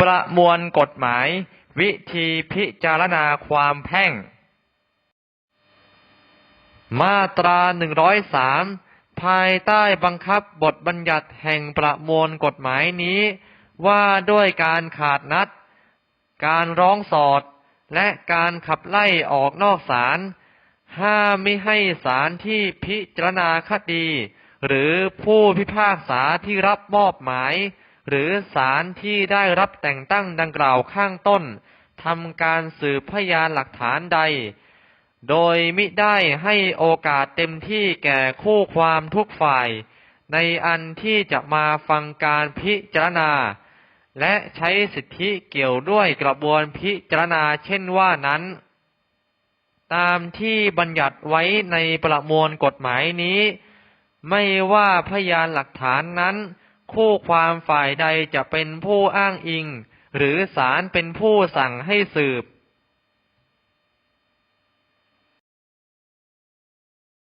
ประมวลกฎหมาย วิธีพิจารณาความแพ่ง มาตรา103ภายใต้บังคับบทบัญญัติแห่งประมวลกฎหมายนี้ ว่าด้วยการขาดนัด การร้องสอด และการขับไล่ออกนอกศาลห้ามไม่ให้ศาลที่พิจารณาคดี หรือผู้พิพากษาที่รับมอบหมาย หรือศาลที่ได้รับแต่งตั้งดังกล่าวข้างต้นทำการสืบพยานหลักฐานใด โดยมิได้ให้โอกาสเต็มที่แก่คู่ความทุกฝ่าย ในอันที่จะมาฟังการพิจารณา และใช้สิทธิเกี่ยวด้วยกระบวนพิจารณาเช่นว่านั้น ตามที่บัญญัติไว้ในประมวลกฎหมายนี้ ไม่ว่าพยานหลักฐานนั้น คู่ความฝ่ายใดจะเป็นผู้อ้างอิง หรือศาลเป็นผู้สั่งให้สืบ